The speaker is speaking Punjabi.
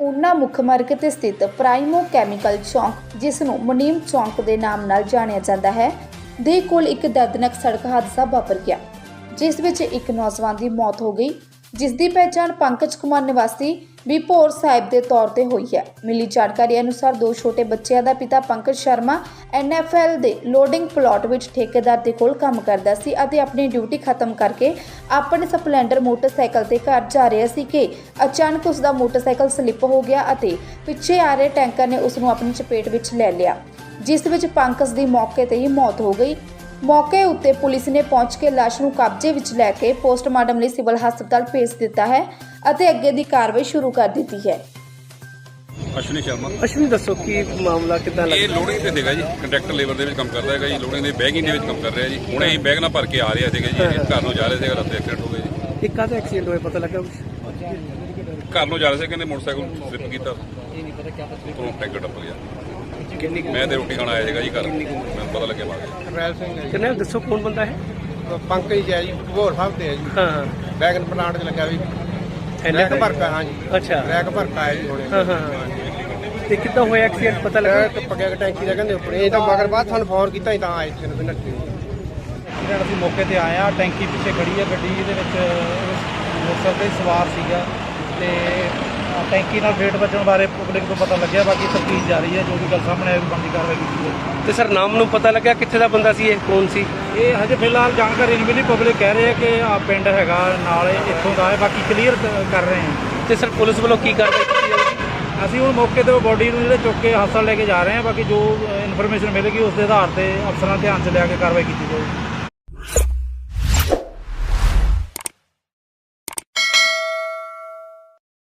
ਊਨਾ ਮੁੱਖ ਮਾਰਗ ਤੇ ਸਥਿਤ ਪ੍ਰਾਈਮੋ ਕੈਮੀਕਲ ਚੌਂਕ ਜਿਸ ਨੂੰ ਮੁਨੀਮ ਚੌਂਕ ਦੇ ਨਾਮ ਨਾਲ ਜਾਣਿਆ ਜਾਂਦਾ ਹੈ, ਦੇ ਕੋਲ ਇੱਕ ਦਰਦਨਾਕ ਸੜਕ ਹਾਦਸਾ ਵਾਪਰ ਗਿਆ, ਜਿਸ ਵਿੱਚ ਇੱਕ ਨੌਜਵਾਨ ਦੀ ਮੌਤ ਹੋ ਗਈ ਜਿਸ ਦੀ ਪਹਿਚਾਣ ਪੰਕਜ ਕੁਮਾਰ ਨਿਵਾਸੀ ਵੀ ਭੋਰ ਸਾਹਿਬ ਦੇ ਤੌਰ ਤੇ ਹੋਈ ਹੈ। ਮਿਲੀ ਜਾਣਕਾਰੀ ਅਨੁਸਾਰ ਦੋ ਛੋਟੇ ਬੱਚਿਆਂ ਦਾ ਪਿਤਾ ਪੰਕਜ ਸ਼ਰਮਾ ਐਨਐਫਐਲ ਦੇ ਲੋਡਿੰਗ ਪਲਾਟ ਵਿੱਚ ਠੇਕੇਦਾਰ ਦੇ ਕੋਲ ਕੰਮ ਕਰਦਾ ਸੀ ਅਤੇ ਆਪਣੀ ਡਿਊਟੀ ਖਤਮ ਕਰਕੇ ਆਪਣੇ ਸਪਲੈਂਡਰ ਮੋਟਰਸਾਈਕਲ ਤੇ ਘਰ ਜਾ ਰਿਹਾ ਸੀ ਕਿ ਅਚਾਨਕ ਉਸ ਦਾ ਮੋਟਰਸਾਈਕਲ ਸਲਿੱਪ ਹੋ ਗਿਆ ਅਤੇ ਪਿੱਛੇ ਆ ਰਹੇ ਟੈਂਕਰ ਨੇ ਉਸ ਨੂੰ ਆਪਣੀ ਚਪੇਟ ਵਿੱਚ ਲੈ ਲਿਆ, ਜਿਸ ਵਿੱਚ ਪੰਕਜ ਦੀ ਮੌਕੇ ਤੇ ਹੀ ਮੌਤ ਹੋ ਗਈ। ਮੌਕੇ ਉੱਤੇ ਪੁਲਿਸ ਨੇ ਪਹੁੰਚ ਕੇ ਲਾਸ਼ ਨੂੰ ਕਬਜ਼ੇ ਵਿੱਚ ਲੈ ਕੇ ਪੋਸਟਮਾਰਟਮ ਲਈ ਸਿਵਲ ਹਸਪਤਾਲ ਭੇਜ ਦਿੱਤਾ ਹੈ ਅਤੇ ਅੱਗੇ ਦੀ ਕਾਰਵਾਈ ਸ਼ੁਰੂ ਕਰ ਦਿੱਤੀ ਹੈ। ਅਸ਼ਵਨੀ ਸ਼ਰਮਾ। ਅਸ਼ਵਨੀ ਦੱਸੋ ਕੀ ਮਾਮਲਾ ਕਿਦਾਂ ਇਹ ਲੱਗਦਾ? ਲੋਡਿੰਗ ਤੇ ਸੀਗਾ ਜੀ ਕੰਟਰੈਕਟਰ ਲੇਬਰ ਦੇ ਵਿੱਚ ਕੰਮ ਕਰਦਾ ਹੈਗਾ ਜੀ ਲੋਡਿੰਗ ਦੇ ਬੈਗਿੰਗ ਦੇ ਵਿੱਚ ਕੰਮ ਕਰ ਰਿਹਾ ਜੀ। ਹੁਣੇ ਹੀ ਬੈਗ ਨਾਲ ਭਰ ਕੇ ਆ ਰਿਹਾ ਸੀਗਾ ਜੀ ਇਹ ਘਰ ਨੂੰ ਜਾ ਰਿਹਾ ਸੀਗਾ ਰਸਤੇ ਐਕਸੀਡੈਂਟ ਹੋ ਗਿਆ ਜੀ। ਇੱਕ ਕਾਹਦਾ ਐਕਸੀਡੈਂਟ ਹੋਇਆ ਪਤਾ ਲੱਗਾ ਕੁਛ? ਘਰ ਨੂੰ ਜਾ ਰਿਹਾ ਸੀ ਕਹਿੰਦੇ ਮੋਟਰਸਾਈਕਲ ਸਲਿੱਪ ਕੀਤਾ। ਤੋਂ ਟੈਂਕਰ ਟੱਪ ਗਿਆ। ਕਿੰਨੀ ਮੈਂ ਤੇ ਰੋਟੀ ਖਾਣ ਆਇਆ ਸੀਗਾ ਜੀ ਘਰ। ਮੈਨੂੰ ਪਤਾ ਲੱਗਿਆ ਬਾਅਦ ਕਰਨੈਲ ਸਿੰਘ ਹੈ ਕਿੰਨੇ ਦੱਸੋ ਕੌਣ ਬੰਦਾ ਹੈ? ਜੀ ਪੰਕਜ ਜੀ ਹੈ ਜੀ ਭਗੋਰ ਸਾਹਿਬ ਤੇ ਹੈ ਜੀ। ਹਾਂ ਹਾਂ। ਬੈਗਨ ਪਲਾਂਟ 'ਚ ਲੱਗਾ ਵੀ। ਇੰਨਾ ਰੈਕ ਭਰਕਾ ਹਾਂ ਜੀ। ਅੱਛਾ। ਰੈਕ ਭਰਕਾ ਹੈ ਜੀ ਹੁਣੇ। ਹਾਂ ਹਾਂ ਤੇ ਕਿੱਦਾਂ ਹੋਇਆ ਐਕਸੀਡੈਂਟ ਪਤਾ ਲੱਗਾ? ਰੈਕ ਟੱਪ ਗਿਆ ਟੈਂਕੀ ਦਾ ਕਹਿੰਦੇ ਉੱਪਰ। ਇਹ ਤਾਂ ਮਗਰ ਬਾਅਦ ਸਾਨੂੰ ਫੋਨ ਕੀਤਾ ਸੀ ਤਾਂ ਆਏ ਸੀ ਫਿਰ ਨੱਠੇ। ਐਕਸੀਡੈਂਟ ਅਸੀਂ ਮੌਕੇ ਤੇ ਆਏ ਆ ਟੈਂਕੀ ਪਿੱਛੇ ਖੜੀ ਹੈ ਗੱਡੀ ਇਹਦੇ ਵਿੱਚ। ਮੋਟਰਸਾਈਕਲ ਤੇ ਸਵਾਰ ਸੀਗਾ ਤੇ ਟੈਂਕੀ ਨਾਲ ਫੇਟ ਵੱਜਣ ਬਾਰੇ ਪਬਲਿਕ ਤੋਂ ਪਤਾ ਲੱਗਿਆ ਬਾਕੀ ਤਫਤੀਸ਼ ਜਾਰੀ ਹੈ ਜੋ ਵੀ ਗੱਲ ਸਾਹਮਣੇ ਆਏ ਬਣਦੀ ਕਾਰਵਾਈ ਕੀਤੀ ਜਾਊਗੀ ਤੇ ਸਰ ਨਾਮ ਨੂੰ ਪਤਾ ਲੱਗਾ ਕਿੱਥੇ ਦਾ ਬੰਦਾ ਸੀ ਇਹ ਕੌਣ ਸੀ? ਇਹ ਹਜੇ ਫਿਲਹਾਲ ਜਾਣਕਾਰੀ ਨਹੀਂ ਮਿਲੀ ਪਬਲਿਕ ਕਹਿ ਰਹੇ ਆ ਕਿ ਆ ਪਿੰਡ ਹੈਗਾ ਨਾਲ ਇੱਥੋਂ ਦਾ ਹੈ ਬਾਕੀ ਕਲੀਅਰ ਕਰ ਰਹੇ ਹਾਂ ਤੇ ਸਰ ਪੁਲਿਸ ਵੱਲੋਂ ਕੀ ਕਾਰਵਾਈ ਕੀਤੀ ਜਾਊਗੀ ਅਸੀਂ ਹੁਣ ਮੌਕੇ ਤੇ ਬੋਡੀ ਨੂੰ ਜਿਹੜੇ ਚੁੱਕ ਕੇ ਹਸਪਤਾਲ ਲੈ ਕੇ ਜਾ ਰਹੇ ਹਾਂ ਬਾਕੀ ਜੋ ਇਨਫੋਰਮੇਸ਼ਨ ਮਿਲੇਗੀ ਉਸ ਦੇ ਆਧਾਰ ਤੇ ਅਫਸਰਾਂ ਧਿਆਨ ਚ ਲਿਆ ਕੇ ਕਾਰਵਾਈ ਕੀਤੀ ਜਾਊਗੀ